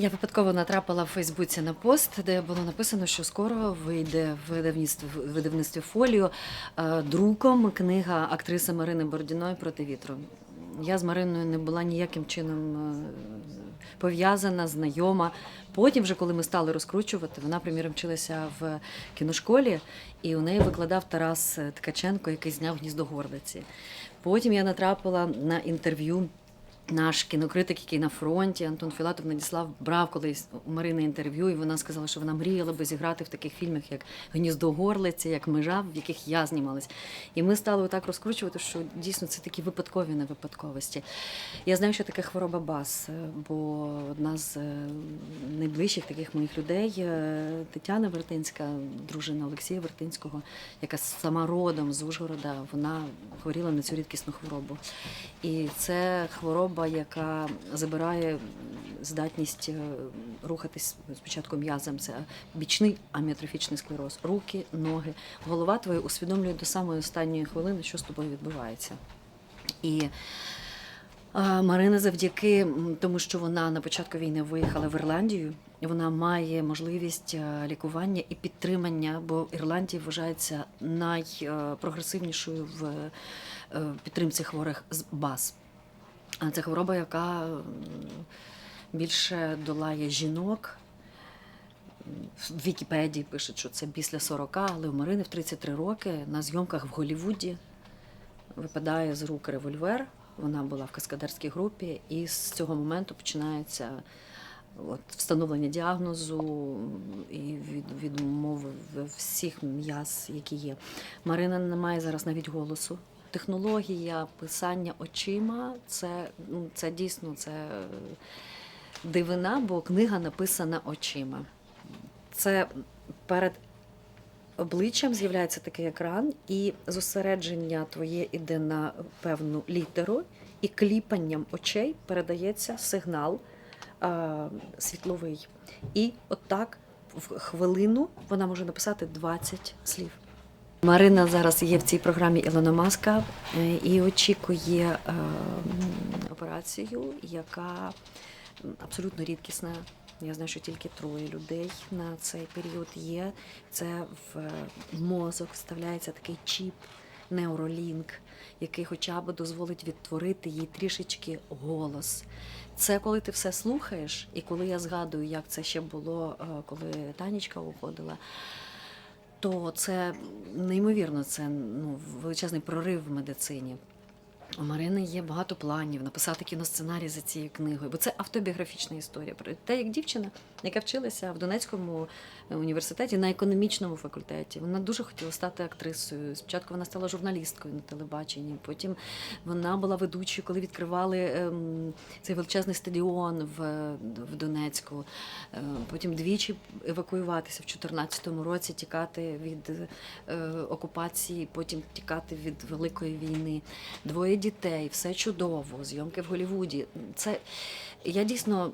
Я випадково натрапила в Фейсбуці на пост, де було написано, що скоро вийде в видавництві, видавництві фоліо е, друком книга актриси Марини Бородіної проти вітру. Я з Мариною не була ніяким чином е, пов'язана, знайома. Потім, вже коли ми стали розкручувати, вона, приміром, вчилася в кіношколі, і у неї викладав Тарас Ткаченко, який зняв гніздо горлиці. Потім я натрапила на інтерв'ю наш кінокритик, який на фронті, Антон Філатов надіслав, брав колись у Марини інтерв'ю, і вона сказала, що вона мріяла би зіграти в таких фільмах, як Гніздо Горлиці, як Межа, в яких я знімалась. І ми стали отак розкручувати, що дійсно це такі випадкові невипадковості. Я знаю, що таке хвороба БАС, е, бо одна з е, найближчих таких моїх людей, е, Тетяна Вертинська, дружина Олексія Вертинського, яка сама родом з Ужгорода, вона хворіла на цю рідкісну хворобу. І це хвороба, яка забирає здатність е, рухатись спочатку м'язом. Це бічний аміотрофічний склероз. Руки, ноги. Голова твоя усвідомлює до самої останньої хвилини, що з тобою відбувається. І а, Марина завдяки тому, що вона на початку війни виїхала в Ірландію. Вона має можливість е, лікування і підтримання, бо Ірландія вважається найпрогресивнішою в е, підтримці хворих з БАС. Це хвороба, яка більше долає жінок. В Вікіпедії пишуть, що це після 40, але у Марини в 33 роки на зйомках в Голлівуді випадає з рук револьвер. Вона була в каскадерській групі, і з цього моменту починається от, встановлення діагнозу і від, відмови всіх м'яз, які є. Марина не має зараз навіть голосу. Технологія писання очима це, ну, це дійсно це е, дивина, бо книга написана очима. Це перед обличчям з'являється такий екран, і зосередження твоє іде на певну літеру, і кліпанням очей передається сигнал світловий. І отак в хвилину вона може написати 20 слів. Марина зараз є в цій програмі Ілона Маска е, і очікує е, операцію, яка абсолютно рідкісна. Я знаю, що тільки троє людей на цей період є. Це в мозок вставляється такий чіп, неуролінк, який хоча б дозволить відтворити їй трішечки голос. Це коли ти все слухаєш, і коли я згадую, як це ще було, е, коли Танічка уходила, то це неймовірно, це ну, величезний прорив в медицині. У Марини є багато планів написати кіносценарій за цією книгою, бо це автобіографічна історія про те, як дівчина, яка вчилася в Донецькому університеті на економічному факультеті. Вона дуже хотіла стати актрисою. Спочатку вона стала журналісткою на телебаченні. Потім вона була ведучою, коли відкривали ем, цей величезний стадіон в, в Донецьку. Е, Потім двічі евакуюватися в 2014 році, тікати від е, окупації, потім тікати від великої війни. Двоє дітей, все чудово, зйомки в Голлівуді. Це я дійсно.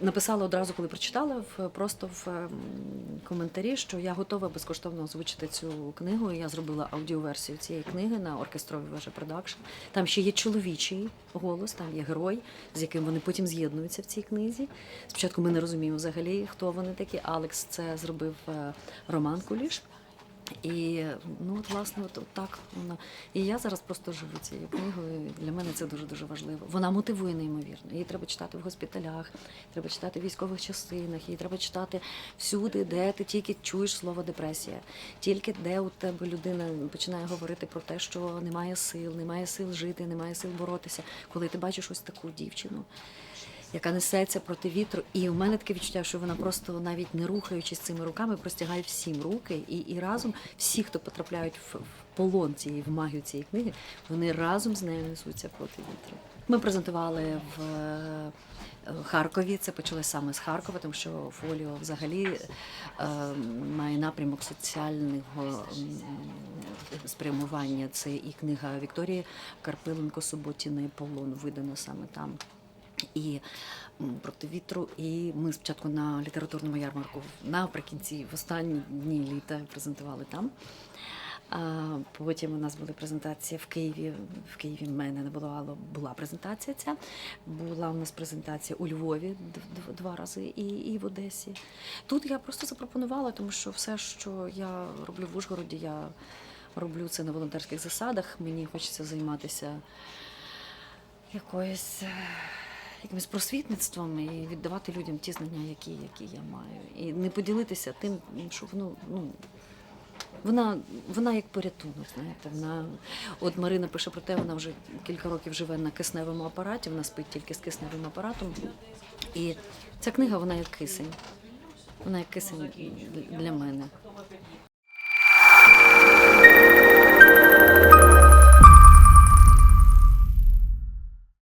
Написала одразу, коли прочитала в просто в ем, коментарі, що я готова безкоштовно озвучити цю книгу. Я зробила аудіоверсію цієї книги на оркестровій вежі продакшн. Там ще є чоловічий голос, там є герой, з яким вони потім з'єднуються в цій книзі. Спочатку ми не розуміємо взагалі, хто вони такі. Алекс це зробив е, Роман Куліш. І ну от власне, от, от так воно. І я зараз просто живу цією книгою. Для мене це дуже дуже важливо. Вона мотивує неймовірно. Її треба читати в госпіталях, треба читати в військових частинах, її треба читати всюди, де ти тільки чуєш слово депресія, тільки де у тебе людина починає говорити про те, що немає сил, немає сил жити, немає сил боротися. Коли ти бачиш ось таку дівчину яка несеться проти вітру. І у мене таке відчуття, що вона просто навіть не рухаючись цими руками, простягає всім руки, і, і разом всі, хто потрапляють в, в полон цієї в магію цієї книги, вони разом з нею несуться проти вітру. Ми презентували в е, Харкові. Це почалося саме з Харкова, тому що фоліо взагалі е, має напрямок соціального спрямування. Це і книга Вікторії Карпиленко Суботіної Полон видана саме там. І проти вітру, і ми спочатку на літературному ярмарку наприкінці, в останні дні літа презентували там. А потім у нас були презентації в Києві. В Києві в мене не було, була презентація ця. Була у нас презентація у Львові два рази і, і в Одесі. Тут я просто запропонувала, тому що все, що я роблю в Ужгороді, я роблю це на волонтерських засадах. Мені хочеться займатися якоюсь. Якимось просвітництвом і віддавати людям ті знання, які, які я маю. І не поділитися тим, що воно ну, вона, вона як порятунок, знаєте. Вона, от Марина пише про те, вона вже кілька років живе на кисневому апараті, вона спить тільки з кисневим апаратом. І ця книга, вона як кисень. Вона як кисень для мене.